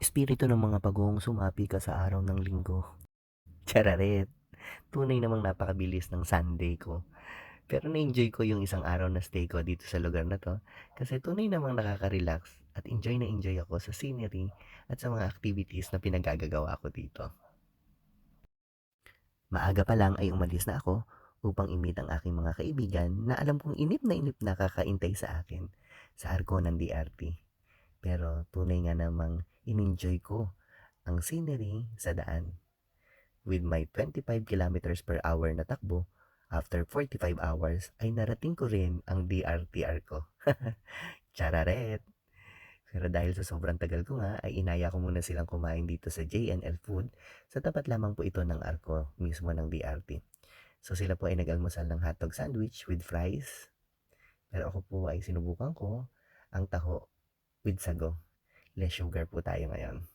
Espiritu ng mga pagong sumapi ka sa araw ng linggo. Chararet. Tunay namang napakabilis ng Sunday ko. Pero na-enjoy ko yung isang araw na stay ko dito sa lugar na to kasi tunay namang nakaka-relax at enjoy na enjoy ako sa scenery at sa mga activities na pinagagagawa ko dito. Maaga pa lang ay umalis na ako upang imit ang aking mga kaibigan na alam kong inip na inip na kakaintay sa akin sa arko ng DRT. Pero tunay nga namang in-enjoy ko ang scenery sa daan. With my 25 kilometers per hour na takbo, after 45 hours ay narating ko rin ang DRTR ko. Chararet! Pero dahil sa sobrang tagal ko nga, ay inaya ko muna silang kumain dito sa JNL Food. Sa tapat lamang po ito ng arko mismo ng DRT. So sila po ay nag-almusal ng hotdog sandwich with fries. Pero ako po ay sinubukan ko ang taho with sago. Less sugar po tayo ngayon.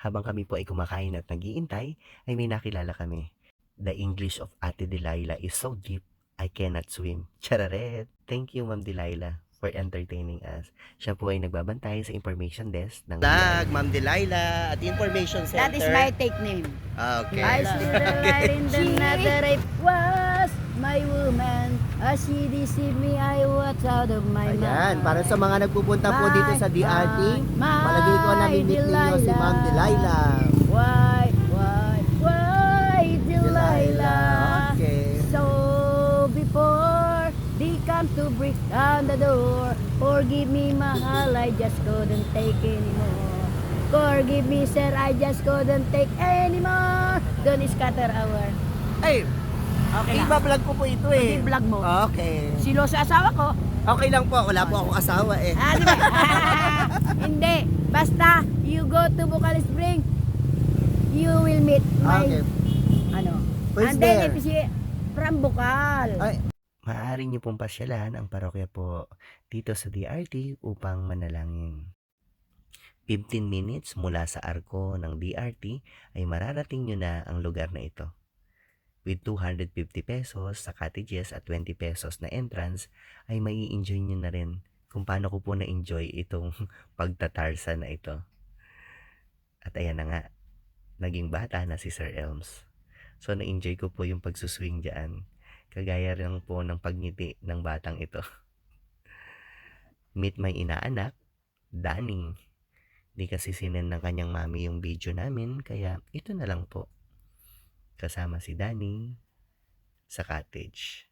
Habang kami po ay kumakain at nagiintay, ay may nakilala kami. The English of Ate Delilah is so deep, I cannot swim. Chararet! Thank you, Ma'am Delilah, for entertaining us. Siya po ay nagbabantay sa information desk ng... Lag, Ma'am Delilah, at Information Center. That is my take name. Okay. I still light in the night that I was my woman. As she deceived me, I was out of my mind. Ayan, para sa mga nagpupunta po My dito sa DRT, my palagay ko namimit ninyo si Ma'am Delilah. Why, why, why, Delilah? Okay. So before they come to break down the door, forgive me, mahal, I just couldn't take anymore. Forgive me, sir, I just couldn't take anymore. Don't scatter our. Ay, Okay lang. iba-vlog ko po ito eh. Hindi vlog mo. Okay. Silo sa asawa ko. Okay lang po, wala po akong asawa eh. Ah, di ba? Hindi. Basta, you go to Bukal Spring, you will meet my, Okay. ano, Who's and then there? if she, from Bukal. Ay, Maaari niyo pong pasyalan ang parokya po dito sa DRT upang manalangin. 15 minutes mula sa arko ng DRT ay mararating nyo na ang lugar na ito. With 250 pesos sa cottages at 20 pesos na entrance ay mai enjoy nyo na rin kung paano ko po na-enjoy itong pagtatarsa na ito. At ayan na nga, naging bata na si Sir Elms. So na-enjoy ko po yung pagsuswing dyan. Kagaya rin po ng pagngiti ng batang ito. Meet my inaanak, Danny. Di kasi sinen ng kanyang mami yung video namin, kaya ito na lang po. Kasama si Danny sa cottage.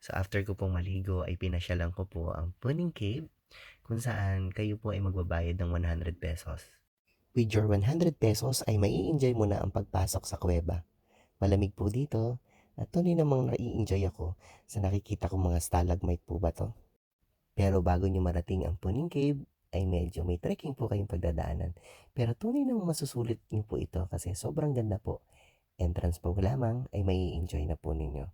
So after ko pong maligo ay pinasyalan ko po ang Pudding Cave kung saan kayo po ay magbabayad ng 100 pesos. With your 100 pesos ay mai-enjoy mo na ang pagpasok sa kuweba. Malamig po dito at tunay namang nai-enjoy ako sa nakikita kong mga stalagmite po ba to. Pero bago nyo marating ang Puning Cave, ay medyo may trekking po kayong pagdadaanan. Pero tunay namang masusulit nyo po ito kasi sobrang ganda po. Entrance po lamang ay may enjoy na po ninyo.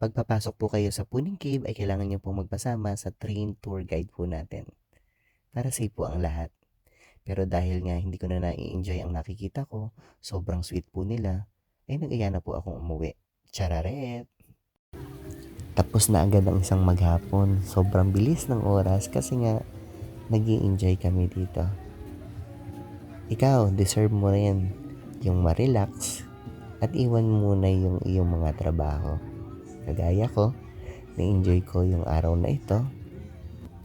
Pagpapasok po kayo sa Puning Cave ay kailangan nyo pong magpasama sa train tour guide po natin. Para safe po ang lahat. Pero dahil nga hindi ko na nai-enjoy ang nakikita ko, sobrang sweet po nila, ay nag-aya na po akong umuwi. Chararet! Tapos na agad ang isang maghapon. Sobrang bilis ng oras kasi nga nag enjoy kami dito. Ikaw, deserve mo rin yung ma-relax at iwan muna yung iyong mga trabaho. Kagaya ko, na-enjoy ko yung araw na ito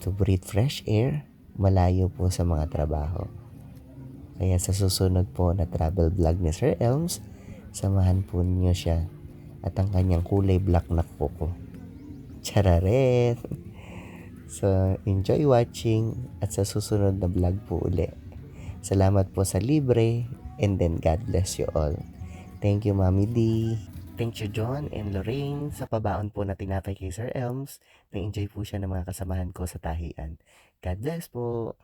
to breathe fresh air malayo po sa mga trabaho. Kaya sa susunod po na travel vlog ni Sir Elms, samahan po niyo siya at ang kanyang kulay black na kuko. Chararet! So, enjoy watching at sa susunod na vlog po uli. Salamat po sa libre and then God bless you all. Thank you, Mami D. Thank you, John and Lorraine, sa pabaon po na tinapay kay Sir Elms. Na-enjoy po siya ng mga kasamahan ko sa tahian. God bless po.